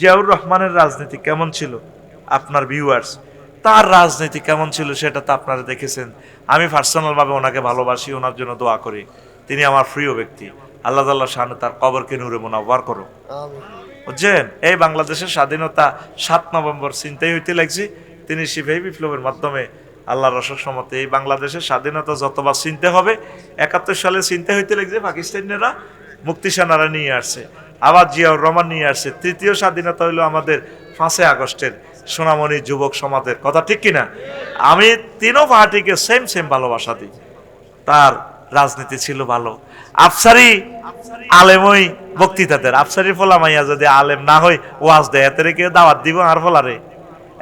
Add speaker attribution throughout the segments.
Speaker 1: জিয়াউর রহমানের রাজনীতি কেমন ছিল? আপনার ভিউয়ার্স তার রাজনীতি কেমন ছিল সেটা তো আপনারা দেখেছেন। আমি পার্সোনালভাবে ওনাকে ভালোবাসি ওনার জন্য দোয়া করি। তিনি আমার প্রিয় ব্যক্তি। আল্লাহ তাল্লাহ শাহানু তার কবরকে নূরে মোনাব্বার করো বুঝছেন? এই বাংলাদেশের স্বাধীনতা সাত নভেম্বর চিন্তাই হইতে লাগছে। তিনি সিপাহী বিপ্লবের মাধ্যমে আল্লাহ রসক সমতে এই বাংলাদেশের স্বাধীনতা যতবার চিনতে হবে একাত্তর সালে চিন্তা হইতে লাগছে পাকিস্তানিরা মুক্তি সেনারা নিয়ে আসছে। আবার জিয়াউর রহমান নিয়ে আসছে। তৃতীয় স্বাধীনতা হইল আমাদের পাঁচই আগস্টের সোনামণি যুবক সমাজের কথা, ঠিক কিনা? আমি তিনও পার্টিকে সেম সেম ভালোবাসা দিই। তার রাজনীতি ছিল ভালো। আফসারি আলেমই বক্তৃতাদের। আফসারি ফলা মাইয়া যদি আলেম না হয়, ওয়াজ দেয়। এতে রেখে দাওয়াত দিব আর ফলারে।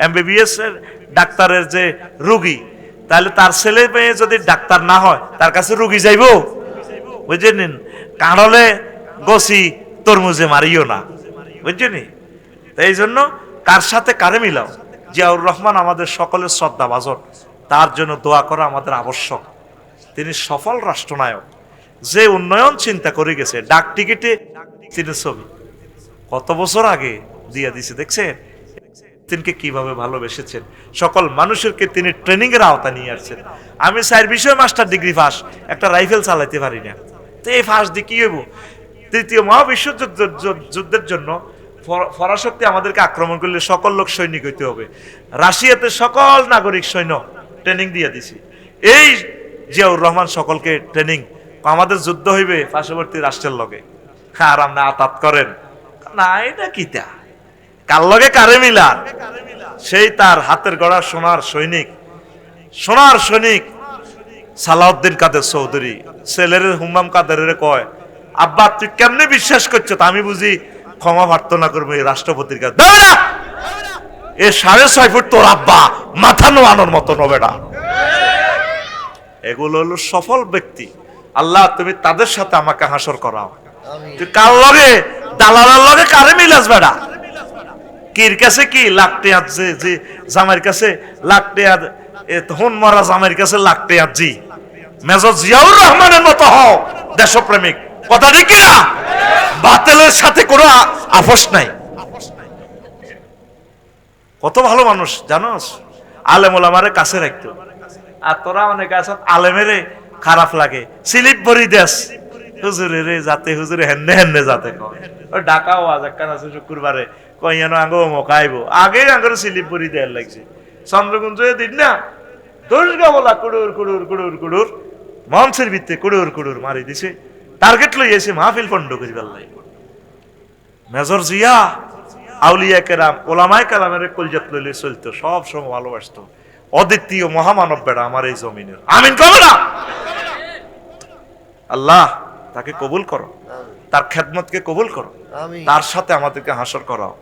Speaker 1: এমবিবিএস এর ডাক্তারের যে রুগী, তাহলে তার ছেলে মেয়ে যদি ডাক্তার না হয়, তার কাছে রুগী যাইব? বুঝে নিন। কাঁড়লে গছি তরমুজে মারিও না। বুঝছেনি? তো এই জন্য কার সাথে কারে মিলাও? জিয়াউর রহমান আমাদের সকলের শ্রদ্ধা বাজন তার জন্য দোয়া করা আমাদের আবশ্যক। তিনি সফল রাষ্ট্রনায়ক। যে উন্নয়ন চিন্তা করে গেছে, ডাক টিকিটে তিনি ছবি। কত বছর আগে দিয়ে দিছে, দেখছেন? তিনকে কীভাবে ভালোবেসেছেন? সকল মানুষেরকে তিনি ট্রেনিং এর আওতা নিয়ে আসছেন। আমি স্যার বিষয় মাস্টার ডিগ্রি পাস একটা রাইফেল চালাইতে পারি না। তো এই ফাঁস দিয়ে কি হইব? তৃতীয় মহাবিশ্ব যুদ্ধ- যুদ্ধ- যুদ্ধের জন্য ফর- ফরাশক্তি আমাদেরকে আক্রমণ করলে সকল লোক সৈনিক হইতে হবে। রাশিয়াতে সকল নাগরিক সৈন্য ট্রেনিং দিয়ে দিছি। এই জিয়াউর রহমান সকলকে ট্রেনিং আমাদের যুদ্ধ হইবে পার্শ্ববর্তী রাষ্ট্রের লগে। আর আপনি আতাত করেন? না, এটা কিতা কার লগে কারে মিলান? সেই তার হাতের গড়া সোনার সৈনিক। সোনার সৈনিক সালাউদ্দিন কাদের চৌধুরী। ছেলের হুমাম কাদের কয়? আব্বা তুই কেমনে বিশ্বাস করছ? তা আমি বুঝি ক্ষমা প্রার্থনা করব এই রাষ্ট্রপতির কাছে। না! এ সাড়ে ছয় ফুট তোর আব্বা মাথা নোয়ানোর মতো নবে না। এগুলো হলো সফল ব্যক্তি। আল্লাহ তুমি তাদের সাথে আমাকে হাসর করাও। তুই কার লগে? দালালার লগে কারে মিলাস বেড়া কির কাছে কি? লাখ টেয়ার যে জামাইয়ের কাছে? লাখ টেয়ার হন মরা জামাইয়ের কাছে টেয়ার জি। মেজর জিয়াউর রহমানের মতো হও দেশপ্রেমিক। কথা ঠিক না বাতেলের সাথে কোনো আপোষ নাই। কত ভালো মানুষ, জানোস? আলেম ওলামারে কাছে রাখতো। আর তোরা অনেক আছে আলেমেরে খারাপ লাগে। স্লিপ ভরি দেশ হুজুরে রে যাতে হুজুরে হেন্নে হেন্নে যাতে কয়। ডাকা ওয়াজ একখান আছে শুক্রবারে। কইয়ানো আঙ্গো মকাইব। আগে আঙ্গর স্লিপ ভরি দেয়ার লাগছে। চন্দ্রকুঞ্জ দিন না দোষগা বলা কুড়ুর কুড়ুর কুড়ুর কুড়ুর। মঞ্চের ভিত্তে কুড়ুর কুড়ুর মারি দিছে। টার্গেট লই এসে মাহফিল পণ্ড করিবার লাগে মেজর জিয়া আউলিয়া কেরাম ওলামায় কালামের কলজাত লইলে চলতো সব সময় ভালোবাসতো। অদ্বিতীয় মহামানব বেড়া আমার এই জমিনের আমিন করো না আল্লাহ তাকে কবুল করো। তার খেদমতকে কবুল করো। তার সাথে আমাদেরকে হাসর করাও।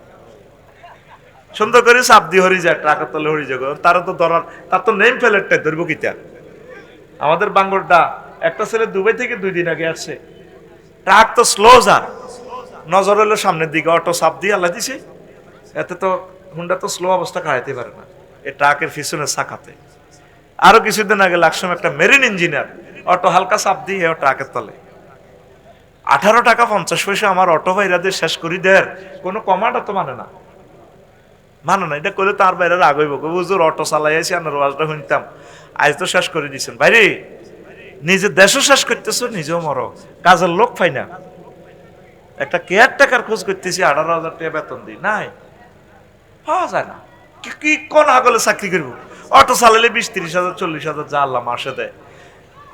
Speaker 1: সুন্দর করে চাপ দিয়ে হরি যায় টাকা তলে হরি যায়। তারা তো ধরার তার তো নেম ফেলেটটাই ধরবো কিতা আমাদের বাঙ্গরটা একটা ছেলে দুবাই থেকে দুই দিন আগে আসছে। ট্রাক তো স্লো যা। নজর হলো সামনের দিকে অটো সাপ দিয়ে আল্লাহ দিছে। এতে তো হুন্ডা তো স্লো অবস্থা খাড়াইতে পারে না। এই ট্রাকের পিছনে চাকাতে। আরও কিছুদিন আগে লাকসাম একটা মেরিন ইঞ্জিনিয়ার অটো হালকা চাপ দিয়ে ট্রাকের তলে। আঠারো টাকা পঞ্চাশ পয়সা আমার অটো ভাইরাদের শেষ করি দের। কোনো কমাটা তো মানে না। মানে না এটা করলে তার বাইরে রাগ হইব। কই, অটো চালাই আছি আপনার ওয়াজটা শুনতাম। আজ তো শেষ করে দিয়েছেন বাইরে নিজের দেশও শেষ করতেছো, নিজেও মরো। কাজের লোক পাই না। একটা কেয়ার টাকার খোঁজ করতেছি, আঠারো হাজার টাকা বেতন দিই। নাই। পাওয়া যায় না। কি- কোন আগলে চাকরি করব? অটো চালালে বিশ, তিরিশ হাজার, চল্লিশ হাজার যা আল্লাহ মাসে দেয়।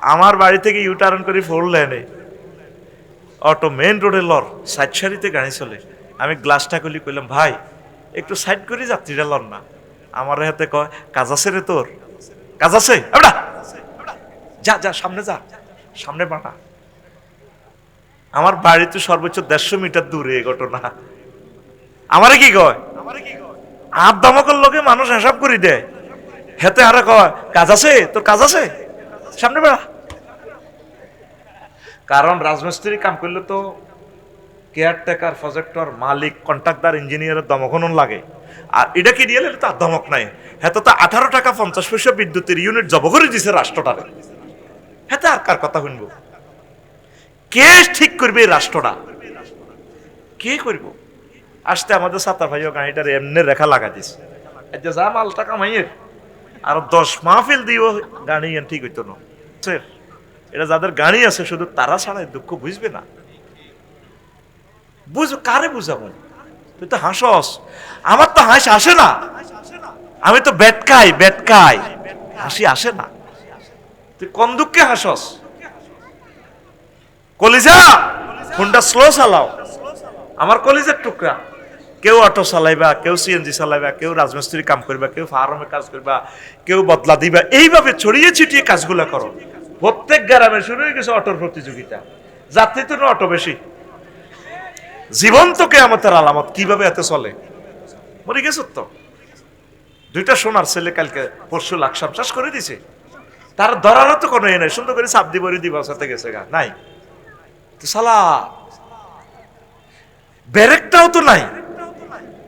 Speaker 1: আমার বাড়ি থেকে ইউটার্ন করে ফোর লেনে অটো মেইন রোডে লর সাইড সারিতে গাড়ি চলে। আমি গ্লাসটা খুলি, কইলাম, ভাই, একটু সাইড করে, যাত্রীরা লর না। আমার হাতে কয়, কাজ আছে রে তোর? কাজ আছে। যা যা, সামনে যা, সামনে বাড়া আমার বাড়ি তো সর্বোচ্চ দেড়শো মিটার দূরে ঘটনা। আমারে কি কয়? আপ দমকল লোকে, মানুষ হিসাব করে দেয় হেতে আরে কয়, কাজ আছে? তোর কাজ আছে? সামনে বেড়া কারণ রাজমিস্ত্রি কাম করলে তো কেয়ারটেকার, প্রজেক্টর, মালিক, কন্ট্রাক্টর, ইঞ্জিনিয়ারের দমকনন লাগে। আর এটা কি দিয়ে তার দমক নাই। হ্যাঁ তো আঠারো টাকা পঞ্চাশ পয়সা বিদ্যুতের ইউনিট জব করে দিছে রাষ্ট্রটারে। হ্যাঁ আর কার কথা শুনব? কে ঠিক করবে রাষ্ট্রটা? কে করব? আসতে আমাদের সাতার ভাইও গাড়িটার এমনি রেখা লাগা আচ্ছা যা মালটা কামাইয়ের আর দশ মাহফিল দিও গাড়ি ঠিক হইতো না। এটা যাদের গাড়ি আছে, শুধু তারা ছাড়া দুঃখ বুঝবে না। বুঝ, কারে বুঝাবো? তুই তো হাসস। আমার তো হাসি আসে না। আমি তো বেটকাই বেটকাই। হাসি আসে না। তুই কোন দুঃখে হাসস? কলিজা? ফোনটা স্লো চালাও। আমার কলিজার টুকরা। কেউ অটো চালাইবা, কেউ সিএনজি চালাইবা, কেউ রাজমিস্ত্রি কাম করবা, কেউ ফার্মে কাজ করবা, কেউ বদলা দিবা। এইভাবে ছড়িয়ে ছিটিয়ে কাজগুলো করো। প্রত্যেক গ্রামে শুরু হয়ে গেছে অটোর প্রতিযোগিতা। যাত্রী তো অটো বেশি। জীবন তো কেয়ামতের আলামত কীভাবে এত চলে? মরে গেছ তো? দুইটা সোনার ছেলে কালকে পরশু লাকসাম চাষ করে দিছে। তার ধরারও তো কোনো এ নাই। সুন্দর করে চাপ দিব দিব সাথে গেছে গা। নাই। তো সালা, ব্যারেকটাও তো নাই।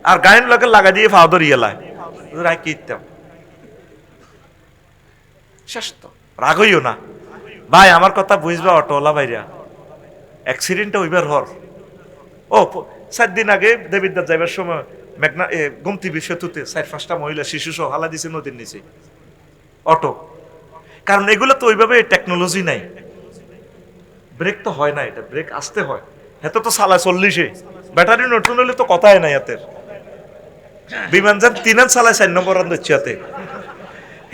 Speaker 1: আর গায়ের লোকের লাগা দিয়ে ফাও ধরিয়ে লাই রায় কি ইত্যাম শেষ তো। রাগ হইও না। ভাই, আমার কথা বুঝবা অটোওয়ালা ভাইরা। অ্যাক্সিডেন্টটা হইবার হর। ও চার দিন আগে দেবিদ্যার যাইবার সময় মেঘনা গুমতি সেতুতে চার পাঁচটা মহিলা শিশু সহ হালা দিছে নদীর নিচে। অটো। কারণ এগুলো তো ওইভাবে টেকনোলজি নাই। ব্রেক তো হয় না এটা ব্রেক আসতে হয়। এত তো সালা চল্লিশে। ব্যাটারি নতুন হলে তো কথাই নাই হাতের বিমান যান তিন সালায় চার নম্বর রান দিচ্ছে হাতে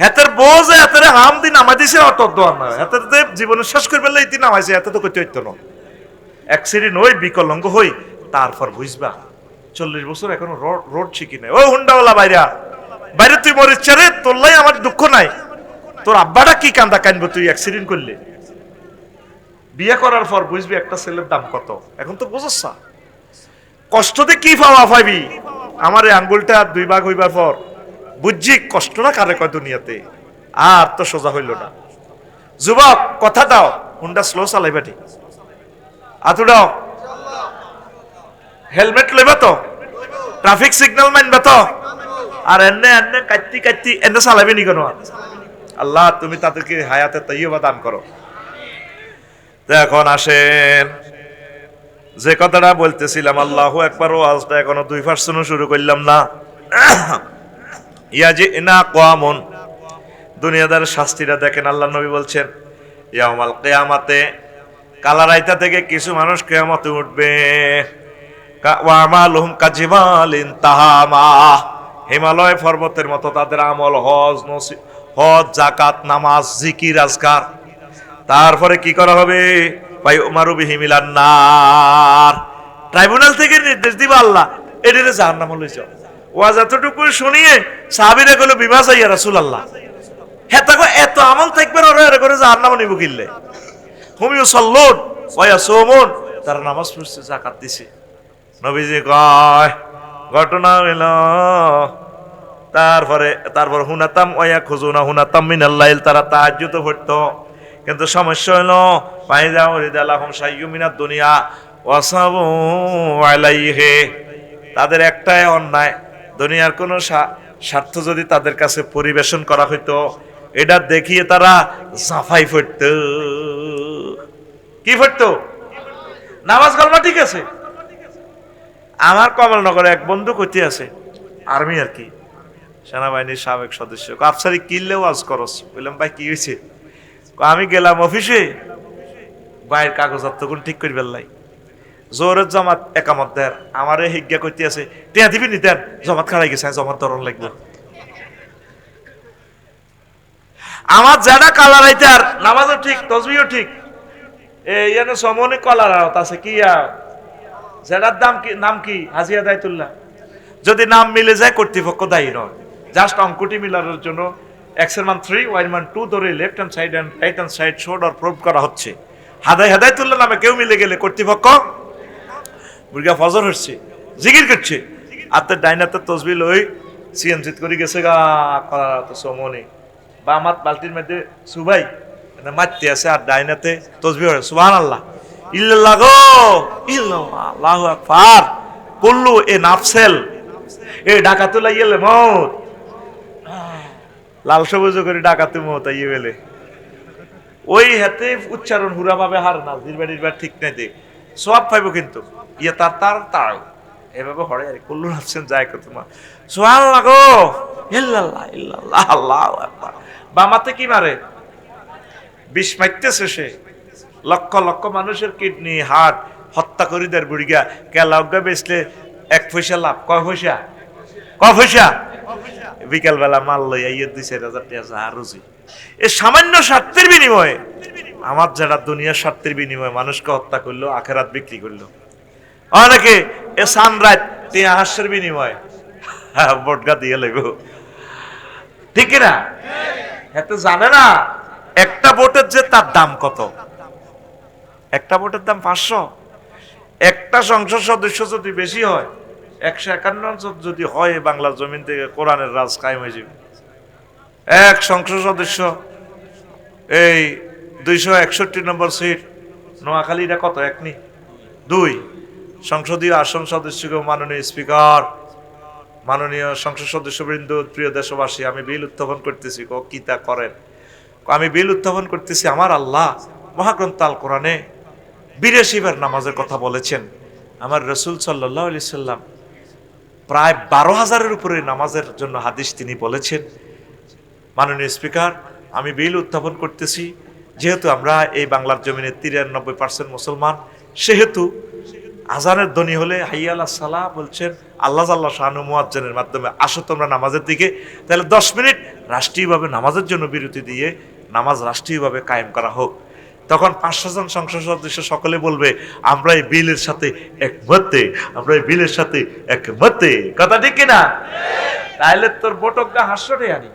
Speaker 1: হাতের বোঝে হাতের হাম দিন দিছে অটো দোয়ার না। হাতের যে জীবনে শেষ করে ফেললে ইতি নামাইছে হাতে তো করতে হইতো না। অ্যাক্সিডেন্ট হই, বিকলঙ্গ হই, তারপর বুঝবা, চল্লিশ বছর এখনও রোড শিখি নাই। ও হুন্ডাওয়ালা বাইরা, বাইরে তুই মরিস রে তোরলাই আমার দুঃখ নাই। তোর আব্বাটা কি কান্দা কানবো? তুই অ্যাক্সিডেন্ট করলে। বিয়ে করার পর বুঝবি একটা ছেলের দাম কত। এখন তো বুঝছ না। কষ্টতে কি পাওয়া পাইবি আমার এই আঙ্গুলটা দুই ভাগ হইবার পর, বুঝছি কষ্টটা কারে কয় দুনিয়াতে। আর তো সোজা হইল না। যুবক, কথা দাও, হুন্ডা স্লো চালাইবা ঠিক আতুডাও হেলমেট লইবা তো? ট্রাফিক সিগন্যাল মানবা তো? আর এনে এনে কাটতি কাটতি, এনে চালাবি নি কোনো আল্লাহ, তুমি তাদেরকে হায়াতে তৈবা দান করো। এখন আসেন। যে কথাটা বলতেছিলাম, আল্লাহ একবার ওয়াজটা এখনও দুই পার্সেন্টও শুরু করলাম না। ইয়া যে না কোয়ামন দুনিয়াদার শাস্তিটা দেখেন, আল্লাহ নবী বলছেন ইয়ামাল কেয়ামাতে, কালারাইতা থেকে কিছু মানুষ কেয়ামতে উঠবে। হিমালয় পর্বতের মতো তাদের আমল, হজ, নসি হজ জাকাত নামাজ, জিকির, আজকার। তারপরে কি করা হবে? ভাই, উমারু বিহিমিলান নার। ট্রাইব্যুনাল থেকে নির্দেশ দিবা আল্লাহ। এটারে জাহান্নাম লইছ। ওয়াজ এতটুকু শুনিয়ে সাহাবীরা গুলো বিমা চাইয়া রাসূল আল্লাহ হ্যাঁ তাকে এত আমল থাকবে ওরা এরা করে জাহান্নাম নিব কিনলে। হুমিও সল্লুন ওয়া সোমন তারা নামাজ পড়ছে জাকাত দিছে। নবীজি কয়, ঘটনা হইল তারপরে, তারপর হুনাতাম ওয়া খুজুনা হুনাতাম মিনাল্লাইল তারা তাহাজ্জুদ পড়তো কিন্তু সমস্যা হইল ফাইজা উরিদালাহুম শাইয়্যু মিনাদ দুনিয়া, ওয়াসাবু আলাইহি। তাদের একটাই অন্যায়, দুনিয়ার কোনো স্বা- স্বার্থ যদি তাদের কাছে পরিবেশন করা হইতো, এটা দেখিয়ে তারা জাফাই পড়তো কি পড়তো নামাজ কালমা ঠিক আছে? আমার কমলনগরে এক বন্ধু কইতে আছে, আর্মি আর কি। সেনাবাহিনীর সাবেক সদস্য। আফসারি কিনলেও আজ করস? বললাম, ভাই, কি হয়েছে আমি গেলাম অফিসে। বাইরের কাগজ তখন ঠিক করে ফেললাই। জোরের জমাত একামত দেন। আমারে হিজ্ঞা করতে আছে, টিয়া দিবি নি, দেন। জমাত খাড়াই গেছে জমাত ধরন লাগবে। আমার যারা কালার আইতে আর, নামাজও ঠিক তসবিও ঠিক। এই এনে সমনে কলার আওত আছে, কি যেটার দাম কি, নাম কি? হাজিয়া দায়তুল্লাহ। যদি নাম মিলে যায়, কর্তৃপক্ষ দায়ী নয়। জাস্ট অঙ্কটি মিলানোর জন্য এক্সের মান থ্রি ওয়াই মান টু ধরে left hand side and right hand side should R prove করা হচ্ছে। হাদায় হাদাই হাদায়তুল্লাহ নামে কেউ মিলে গেলে কর্তৃপক্ষ মুরগা ফজর হচ্ছে, জিগির করছে। আর আত্মের ডাইনাতে তসবি লই সিএনজিত করে গেছে গা, করা তো সমনি বা আমার বালতির মধ্যে সুবাই মানে মারতে আছে আর ডাইনাতে তসবি হয় সুবহান আল্লাহ ইল্লাল্লাহ গো, ইল্লাল্লাহ, আল্লাহু আকবার। কুল্লু এ নাফসেল, এ ডাকাতু লাইয়েলে মত লাল সবুজ করে ডাকাতে মত আইয়ে বেলে ওই হাতে উচ্চারণ হুরা ভাবে হার না নির্বার ঠিক নাই দেখ সব পাইব কিন্তু ইয়ে তার তার তার। এভাবে হরে আর কুল্লু নাচছেন যায় কত মা। সোহান লাগো, ইল্লাল্লাহ ইল্লাল্লাহ, আল্লাহু আকবার। বামাতে কি মারে? বিষ মারতেছে সে। লক্ষ লক্ষ মানুষের কিডনি হার্ট হত্যা করি দেয় বুড়িগা। কেলা অজ্ঞা বেচলে এক পয়সা লাভ। কয় পয়সা? কয় পয়সা? বিকাল বেলা মাল লই আইয়ে দুই চার হাজার টাকা আর রুজি। এ সামান্য স্বার্থের বিনিময়ে, আমার যারা দুনিয়ার স্বার্থের বিনিময়ে মানুষকে হত্যা করল, আখেরাত বিক্রি করল। অনেকে এ সানরাইট টিয়া হাস্যের বিনিময়ে বটগা দিয়ে লেগো। ঠিক না? জানে না, একটা ভোটের যে তার দাম কত? একটা ভোটের দাম পাঁচশো। একটা সংসদ সদস্য যদি বেশি হয় একশো একান্ন যদি হয় বাংলার জমিন থেকে কোরআনের রাজ কায়েম হয়ে যাবে। এক সংসদ সদস্য, এই দুইশো একষট্টি নম্বর সিট নোয়াখালীটা কত? একনি দুই। সংসদীয় আসন সদস্যকে মাননীয় স্পিকার, মাননীয় সংসদ সদস্যবৃন্দ, প্রিয় দেশবাসী, আমি বিল উত্থাপন করতেছি, ক কি তা করেন? আমি বিল উত্থাপন করতেছি আমার আল্লাহ মহাগ্রন্থ আল কোরআনে বিরাশিবার নামাজের কথা বলেছেন। আমার রসুল সাল্লাহ আলি সাল্লাম প্রায় বারো হাজারের উপরে নামাজের জন্য হাদিস তিনি বলেছেন। মাননীয় স্পিকার, আমি বিল উত্থাপন করতেছি। যেহেতু আমরা এই বাংলার জমিনে তিরানব্বই পার্সেন্ট মুসলমান, সেহেতু আজানের ধ্বনি হলে হাইয়াল সালাহ বলছেন, আল্লাহ আল্লাহ শাহানু মুয়াজ্জানের মাধ্যমে, আসো তোমরা নামাজের দিকে। তাহলে দশ মিনিট রাষ্ট্রীয়ভাবে নামাজের জন্য বিরতি দিয়ে নামাজ রাষ্ট্রীয়ভাবে কায়েম করা হোক। তখন পাঁচশো জন সংসদ সদস্য সকলে বলবে, আমরা এই বিলের সাথে একমতে, আমরা এই বিলের সাথে একমতে। কথা ঠিক কিনা? তাহলে তোর বটকটা হাস্যটে আনি।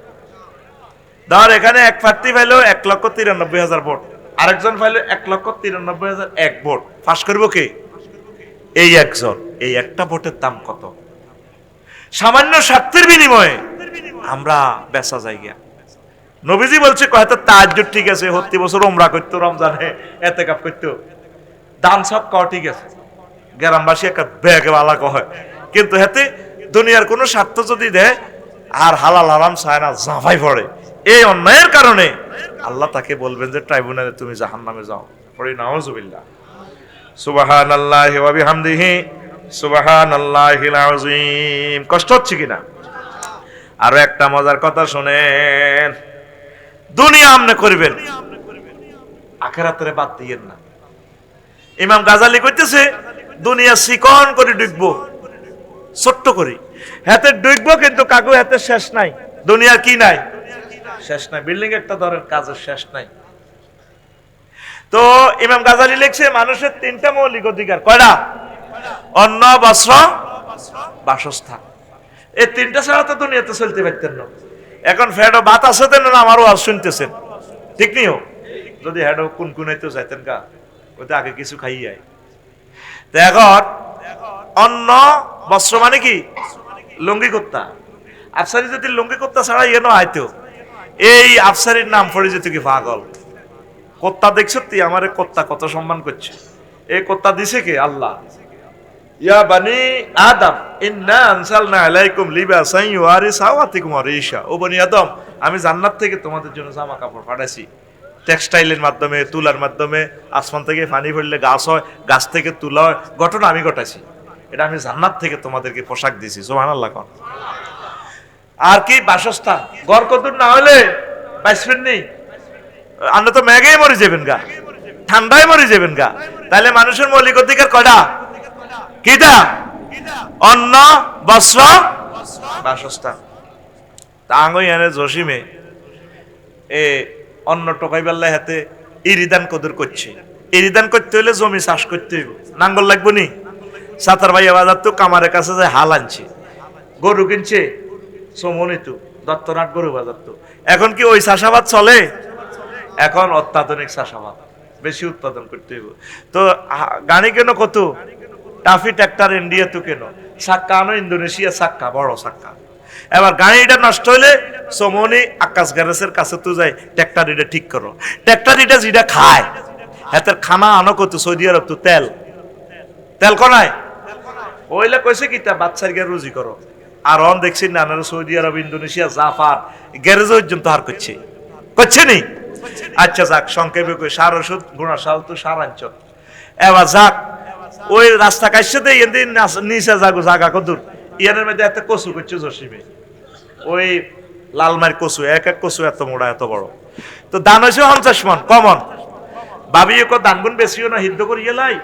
Speaker 1: ধর, এখানে এক প্রার্থী পাইলো এক লক্ষ তিরানব্বই হাজার ভোট। আরেকজন পাইলো এক লক্ষ তিরানব্বই হাজার এক ভোট। ফাঁস করব কে? এই একজন। এই একটা ভোটের দাম কত? সামান্য স্বার্থের বিনিময়ে আমরা বেচা যাই গিয়া নবীজি বলছে হয়তো তার ঠিক আছে, হত্তি বছর ওমরা করতো, রমজানে এতে কাপ করতো। দান সব ক ঠিক আছে। গ্রামবাসী একটা ব্যাগে বালা কয় কিন্তু হেতে দুনিয়ার কোনো স্বার্থ যদি দেয়, আর হালাল আরাম চায় না, জাফাই পড়ে। এই অন্যায়ের কারণে আল্লাহ তাকে বলবেন যে, ট্রাইব্যুনালে তুমি জাহান নামে যাও। পড়ি নাওজুবিল্লাহ সুবাহান আল্লাহ হামদিহি সুবাহান আল্লাহিল আযীম। কষ্ট হচ্ছে কিনা? আরও একটা মজার কথা শুনেন। দুনিয়া আমনে করবেন। আখেরাতের বাদ দিয়েন না। ইমাম গাজালি কইতেছে, দুনিয়া চিকন করে ডুববো। ছোট্ট করে। হাতে ডুববো কিন্তু কাকু হাতে শেষ নাই। দুনিয়া কি নাই? শেষ নাই। বিল্ডিং একটা ধরেন কাজের শেষ নাই। তো ইমাম গাজালি লিখছে, মানুষের তিনটা মৌলিক অধিকার। কয়টা? অন্ন, বস্ত্র, বাসস্থান। এই তিনটা ছাড়া তো দুনিয়াতে চলতে পারতেন না। এখন ফ্যাডো বাত আছে তেন না আমারও আর শুনতেছেন। ঠিক নিও। যদি হ্যাডো কোন কোনাইতে চাইতেন গা ওতে আগে কিছু খাই যায় তো এখন অন্ন, বস্ত্র মানে কি? লুঙ্গি কুত্তা আফসারি যদি লুঙ্গি কুত্তা ছাড়া ইয়ে আইতো, এই আফসারির নাম পড়ে যেত কি পাগল। কত্তা দেখছ তুই আমারে কত্তা কত সম্মান করছে। এই কত্তা দিছে কে? আল্লাহ। ইয়া বানি আদম ইন্না আনসালনা আলাইকুম ও বনি আদম, আমি জান্নাত থেকে তোমাদের জন্য জামা কাপড় পাঠাইছি। টেক্সটাইলের মাধ্যমে, তুলার মাধ্যমে, আসমান থেকে পানি গাছ হয়, গাছ থেকে তুলা হয়, ঘটনা আমি ঘটাইছি। এটা আমি জান্নাত থেকে তোমাদেরকে পোশাক দিয়েছি সুবহানাল্লাহ কর আর কি, বাসস্থান? ঘর না হলে বাঁচবেন নেই। আপনি তো ম্যাগেই মরে যাবেন গা। ঠান্ডায় মরে যাবেন গা। তাহলে মানুষের মৌলিক অধিকার কয়টা? অন্ন, বস্ত্র, বাসস্থান। এনে জসিমে এ অন্ন হাতে ইরিদান করছে। ইরিদান করতে হলে জমি চাষ করতে হইব। নাঙ্গল লাগবো নি? তো কামারের কাছে যায় হাল আনছে। গরু কিনছে, সমনি তো, দত্তনাট গরু বাজার তো। এখন কি ওই চাষাবাদ চলে? এখন অত্যাধুনিক চাষাবাদ। বেশি উৎপাদন করতে হইব। তো গাড়ি কেন কত? টাফি ট্র্যাক্টর ইন্ডিয়া তো কেন সাক্কা আনো ইন্দোনেশিয়া সাক্কা বড় সাক্কা এবার গাড়িটা নষ্ট হইলে সমনি আকাশ গ্যারেজের কাছে তো যাই ট্র্যাক্টর এটা ঠিক করো ট্র্যাক্টর এটা যেটা খায় হাতের খানা আনো কত সৌদি আরব তো তেল তেল কনায় ওইলা কইছে কি তা বাচ্চার গিয়ে রুজি করো আর অন দেখছি না Saudi Arab Indonesia Japan garage পর্যন্ত হার করছে করছে নি আচ্ছা যাক সংক্ষেপে কই সার ওষুধ গুণা সাল তো সার আঞ্চল এবার যাক ওই রাস্তা দিয়ে এন নিচে যাগো জাগা কদুর। ইয়ানের মধ্যে এত কচু করছে জসিমে। ওই লালমার কচু, এক এক কচু এত মোড়া, এত বড়। তো দান হয়েছে পঞ্চাশ মন, কমন। ভাবি এক দানগুন বেশিও না, হিদ্ধ করিয়ে লাই।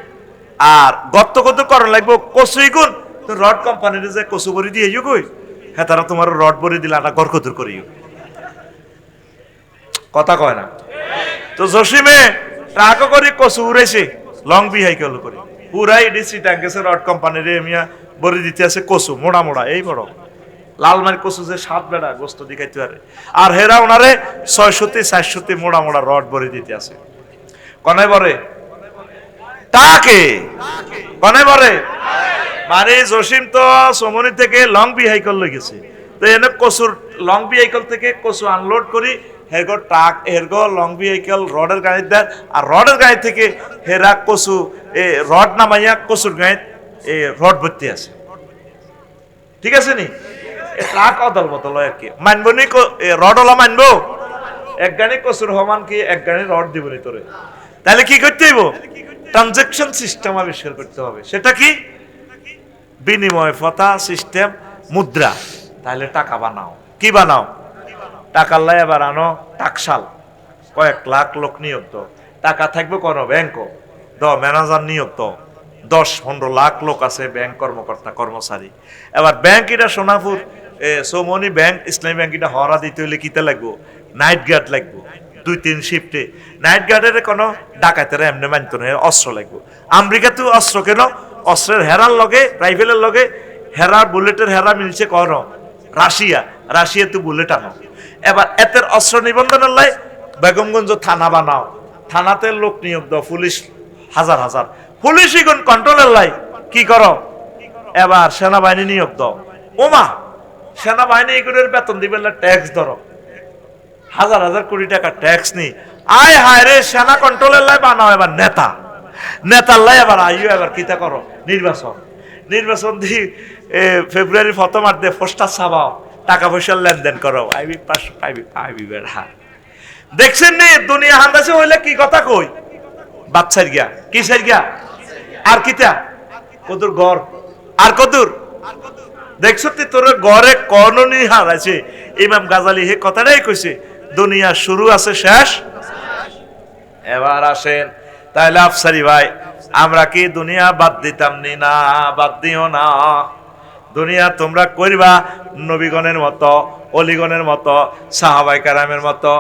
Speaker 1: আর গত্ত গত করণ লাগবো, কচুই গুণ। তো রড কোম্পানির যে কচু ভরি দিয়ে কই? হ্যাঁ তারা তোমার রড ভরি দিলে না গরকদুর করিও। কথা কয় না? তো জসিমে ট্রাক করে কচু উড়াইছে লং বিহাইকেল করে। উড়াই ডিসি ট্যাঙ্কেছে, রড কোম্পানির এমিয়া বরি দিতে আছে কচু, মোড়া মোড়া, এই বড়। লালমারি কচু যে সাত বেড়া গোস্ত দিখাইতে পারে। আর হেরা ওনারে ছয়শতি চারশতি মোড়া মোড়া রড বরি দিতে আছে। কনে বরে? তাকে? কনে বরে? মানে জসিম তো সমনি থেকে লং বিহাইকল লই গেছে। তো এনে কচুর লং বিহাইকল থেকে কচু আনলোড করি, হেরগো ট্রাক, হেরগো লং বিহাইকল রডের গাড়ি দেয় আর রডের গাড়ি থেকে হেরা কচু এ রড নামাইয়া কচুর গাড়ি এ রড ভর্তি আছে। ঠিক আছে নি? ট্রাক অদল বদল আর কি। মানবো নি রড ওলা মানবো? এক গাড়ি কচুর সমান কি এক গাড়ি রড দিব নি তোরে? তাহলে কি করতে হইব? ট্রানজেকশন সিস্টেম আবিষ্কার করতে হবে। সেটা কি? বিনিময় ফতা সিস্টেম, মুদ্রা। তাহলে টাকা বানাও। কি বানাও? টাকার লাই এবার আনো টাকশাল। কয়েক লাখ লোক নিয়োগ টাকা থাকবে কোন ব্যাংক ম্যানেজার নিয়োগ দাও দশ, পনেরো লাখ লোক আছে ব্যাংক কর্মকর্তা, কর্মচারী। এবার ব্যাংক এটা সোনাপুর সৌমনি ব্যাংক, ইসলামী ব্যাংক এটা হরা দিতে হলে কিতে লাগবো? নাইট গার্ড লাগবো, দুই, তিন শিফটে নাইট গার্ডের কোনো ডাকাতেরা এমনি মানতো না, অস্ত্র লাগবো। আমেরিকাতেও অস্ত্র কেন? অস্ত্রের হেরার লগে, রাইফেলের লগে হেরার বুলেটের হেরা মিলছে কন রাশিয়া রাশিয়া তো বুলেট আনো। এবার এতের অস্ত্র নিবন্ধনের লাই বেগমগঞ্জ থানা বানাও। থানাতে লোক নিয়োগ দাও, পুলিশ হাজার হাজার। পুলিশ ইগুন কন্ট্রোলের লাই কি করো? এবার সেনাবাহিনী নিয়োগ দাও। ওমা সেনাবাহিনী এগুলোর বেতন দিবে ট্যাক্স ধরো। হাজার হাজার কোটি টাকা ট্যাক্স নি। আয় হায় রে, সেনা কন্ট্রোলের লাই বানাও এবার নেতা। নেতার লাই এবার আইও এবার কিতা করো? নির্বাচন। নির্বাচন দি ফেব্রুয়ারি প্রথম আর দিয়ে পোস্টার ছাপাও। টাকা পয়সার লেনদেন করো। আইবি পাঁচশো পাইবি পাইবি বেড়া। দেখছেন নি? দুনিয়া হান্দাসে হইলে কি কথা কই? বাচ্চার গিয়া। কিসের গিয়া? আর কিতা? কদুর গড়। আর কদুর? দেখছ তুই তোর ঘরে কননি হার আছে ইমাম গাজালি হে কথাটাই কইছে, দুনিয়া শুরু আছে, শেষ? এবার আসেন। তাহলে আফসারি ভাই, আমরা কি দুনিয়া বাদ দিতাম নি না? বাদ দিও না। দুনিয়া তোমরা করবা নবীগণের মতো, অলিগণের মতো, সাহাবাই কারামের মতো।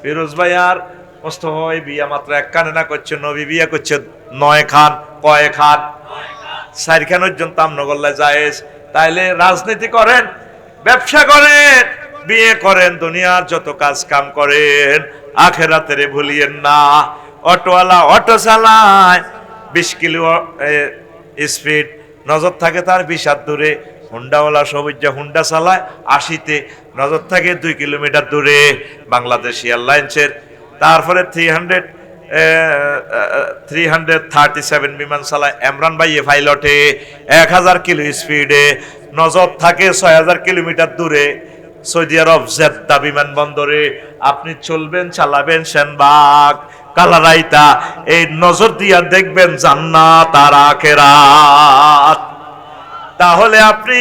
Speaker 1: ফিরোজ ভাই আর ভাই বিয়া মাত্র এক কানে না করছে, নবী বিয়া করছে, নয় খান, কয় খান? চার খান পর্যন্ত আমনগল্লা জায়েজ। তাইলে রাজনীতি করেন, ব্যবসা করেন, বিয়ে করেন, দুনিয়ার যত কাজ কাম করেন, আখেরাতেরে ভুলিয়েন না। অটোওয়ালা অটো চালায়, বিশ কিলো স্পিড, নজর থাকে তার বিশ হাত দূরে। হুন্ডাওয়ালা সবুজ হুন্ডা চালায়, আশিতে নজর থাকে দুই কিলোমিটার দূরে। বাংলাদেশ এয়ারলাইন্সের তারপরে three hundred three hundred thirty seven বিমান চালায়। এমরান ভাই, এ পাইলটে এক হাজার কিলো স্পিডে নজর থাকে ছয় হাজার কিলোমিটার দূরে। সৌদি আরব জেদ্দা বিমানবন্দরে। আপনি চলবেন, চালাবেন সেনবাগ, কালারাইতা। এই নজর দিয়া দেখবেন জান্নাত আর আখেরাত। তাহলে আপনি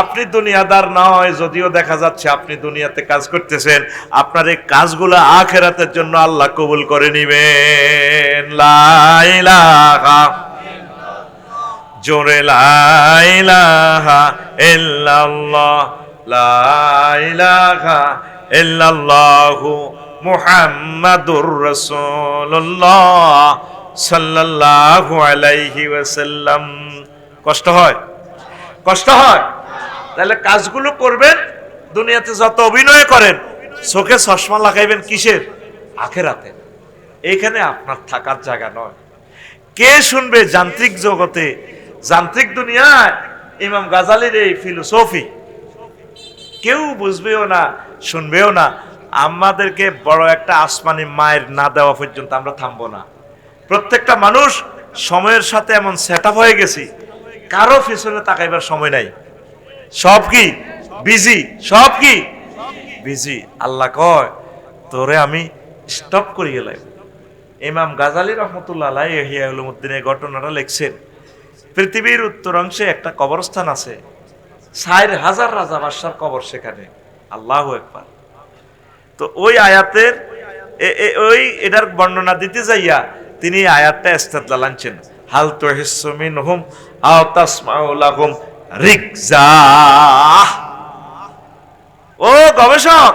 Speaker 1: আপনি দুনিয়াদার নয়, যদিও দেখা যাচ্ছে আপনি দুনিয়াতে কাজ করতেছেন, আপনার এই কাজগুলো আখেরাতের জন্য আল্লাহ কবুল করে নিবেন। লাইলাহা জোরে লাইলাহা ইল্লাল্লাহ লাইলাহা ইল্লাল্লাহু মুহাম্মাদুর রাসূলুল্লাহ সাল্লাল্লাহু আলাইহি ওয়াসাল্লাম। কষ্ট হয়? কষ্ট হয়? তাহলে কাজগুলো করবেন, দুনিয়াতে যত অভিনয় করেন, চোখে চশমা লাগাইবেন কিসের? আখেরাতে। এইখানে আপনার থাকার জায়গা নয়। কে শুনবে যান্ত্রিক জগতে? যান্ত্রিক দুনিয়ায় ইমাম গাজালির এই ফিলোসফি কেউ বুঝবেও না, শুনবেও না। আমাদেরকে বড় একটা আসমানি মায়ের না দেওয়া পর্যন্ত আমরা থামবো না। প্রত্যেকটা মানুষ সময়ের সাথে এমন সেট হয়ে গেছি। কারও পিছনে তাকাইবার সময় নাই। সব কি? বিজি। সব কি? বিজি। আল্লাহ কয়, তোরে আমি স্টপ করিয়ে গেলাম। ইমাম গাজালি রহমতুল্লাহ আলাই ইহিয়া উলুমুদ্দিন এই ঘটনাটা লিখছেন। পৃথিবীর উত্তর অংশে একটা কবরস্থান আছে। ষাট হাজার রাজা বাদশার কবর সেখানে। আল্লাহ একবার তো ওই আয়াতের ওই এটার বর্ণনা দিতে যাইয়া তিনি আয়াতটা ইস্তেদলাল আনছেন। হাল তো হিসমিন হুম আও লাহুম রিকজা। ও গবেষক,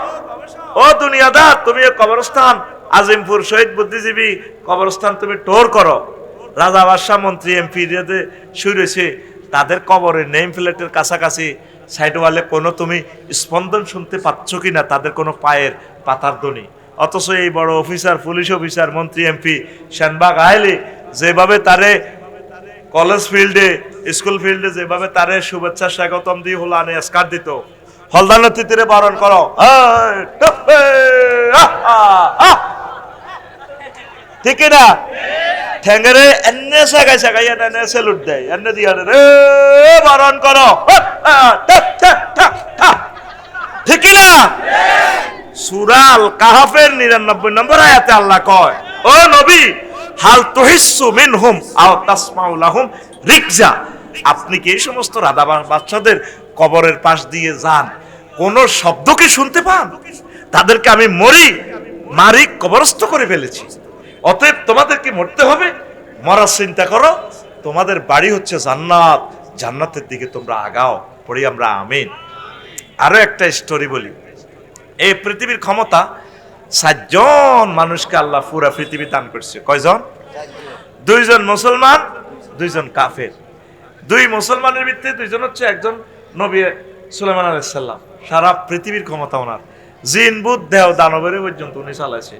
Speaker 1: ও দুনিয়াদার, তুমি কবরস্থান, আজিমপুর শহীদ বুদ্ধিজীবী কবরস্থান তুমি টোর করো। রাজা বাদশাহ মন্ত্রী এমপি শুরু হয়েছে তাদের কবরের নেম প্লেটের কাছাকাছি সাইড ওয়ালে কোনো তুমি স্পন্দন শুনতে পাচ্ছ কিনা, তাদের কোনো পায়ের পাতার ধ্বনি। অথচ এই বড় অফিসার, পুলিশ অফিসার, মন্ত্রী এমপি শ্যানবাগ আইলে, যেভাবে তারে কলেজ ফিল্ডে, স্কুল ফিল্ডে যেভাবে তারে শুভেচ্ছা স্বাগতম দিয়ে হলো আনে স্কার দিত। হলদানের তিতিরে বারণ করো। ঠিক না ঠ্যাঙ্গেরে এনে সাগাই সাগাই, এনে সেলুট দেয়, এনে দিয়ে রে, বারণ করো। ঠিক না সুরাল কাহাফের নিরানব্বই নম্বর আয়াতে আল্লাহ কয়, ও নবী হাল তহিসু মিনহুম আও তাসমাউ লাহুম রিকজা। আপনি কি এই সমস্ত রাধাবা বাচ্চাদের কবরের পাশ দিয়ে যান? কোন শব্দ কি শুনতে পান? তাদেরকে আমি মরি, মারি, কবরস্থ করে ফেলেছি। অতএব তোমাদেরকে মরতে হবে। মরার চিন্তা করো, তোমাদের বাড়ি হচ্ছে জান্নাত। জান্নাতের দিকে তোমরা আগাও, পড়ি আমরা, আমিন। আরও একটা স্টোরি বলি। এই পৃথিবীর ক্ষমতা সাতজন মানুষকে আল্লাহ পুরা পৃথিবী দান করছে। কয়জন? দুইজন মুসলমান, দুইজন কাফের। দুই মুসলমানের ভিত্তিতে দুইজন হচ্ছে একজন নবী সুলেমান আলাইসাল্লাম সারা পৃথিবীর ক্ষমতা ওনার। জিন বুধ দেহ দানবের পর্যন্ত উনি চালাইছে।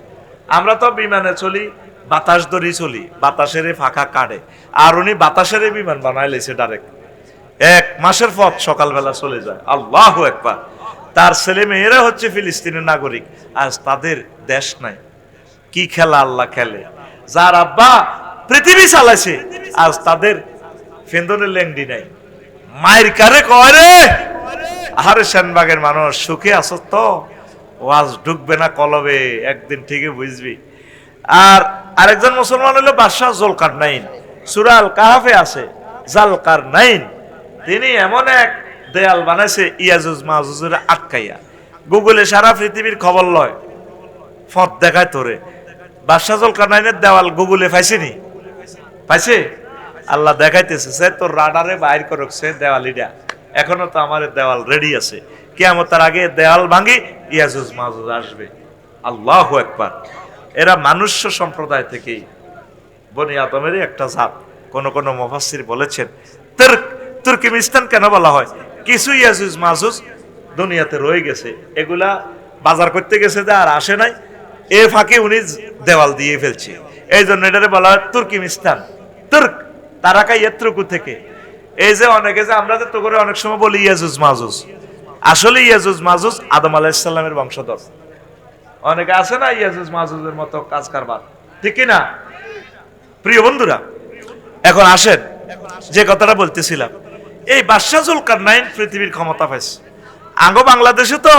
Speaker 1: আমরা তো বিমানে চলি, বাতাস দড়ি চলি। বাতাসের ফাঁকা কাটে আর উনি বাতাসের বিমান বানাই লেছে ডাইরেক্ট এক মাসের পথ সকালবেলা চলে যায়। আল্লাহ একবার তার ছেলে মেয়েরা হচ্ছে ফিলিস্তিনের নাগরিক। আজ তাদের দেশ নাই। কি খেলা আল্লাহ খেলে। যার আব্বা পৃথিবী চালাইছে, আজ তাদের ফেন্দনের লেংডি নাই। মায়ের কারে কয় রে? আরে সেনবাগের মানুষ, সুখে আছো তো? ওয়াজ ঢুকবে না কলবে, একদিন ঠিকই বুঝবি। আর আরেকজন মুসলমান হলো বাদশাহ জলকার নাইন সুরাল কাহাফে আছে জালকার নাইন তিনি এমন এক দেয়াল বানাইছে ইয়াজুজ মাহুজের আটকাইয়া। গুগলে সারা পৃথিবীর খবর লয় ফত দেখায় তোরে। বাদশাহ জলকার নাইনের দেওয়াল গুগলে পাইছিনি পাইছে? আল্লাহ দেখাইতেছে, সে তোর রাডারে বাইর করুক, সে দেওয়ালিটা এখনও তো আমার দেওয়াল রেডি আছে। কেমন তার আগে দেওয়াল ভাঙি, ইয়াজুজ মাহুজ আসবে। আল্লাহ একবার এরা মানুষ্য সম্প্রদায় থেকেই, বনি আদমেরই একটা জাত। কোন কোন মুফাসসির বলেছেন, তুর্ক তুর্কিমিস্তান কেন বলা হয়? কিছু ইয়াজুজ মাজুজ দুনিয়াতে রয়ে গেছে। এগুলা বাজার করতে গেছে যে আর আসে নাই। এ ফাঁকে উনি দেওয়াল দিয়ে ফেলছে। এই জন্য এটারে বলা হয় তুর্কিমিস্তান। তুর্ক, তারাকা ইয়েত্রকু থেকে। এই যে অনেকে যে আমরা তো করে অনেক সময় বলি ইয়াজুজ মাজুজ আসলে ইয়াজুজ মাজুজ আদম আলাইসাল্লামের বংশধর। অনেকে আছে না ইয়াজুজ মাজুজের মতো কাজ কারবার ঠিক না? প্রিয় বন্ধুরা, এখন আসেন। যে কথাটা বলতেছিলাম। এই বাদশাহ জুলকার নাইন পৃথিবীর ক্ষমতা পাইছে। আঙ্গ বাংলাদেশে তো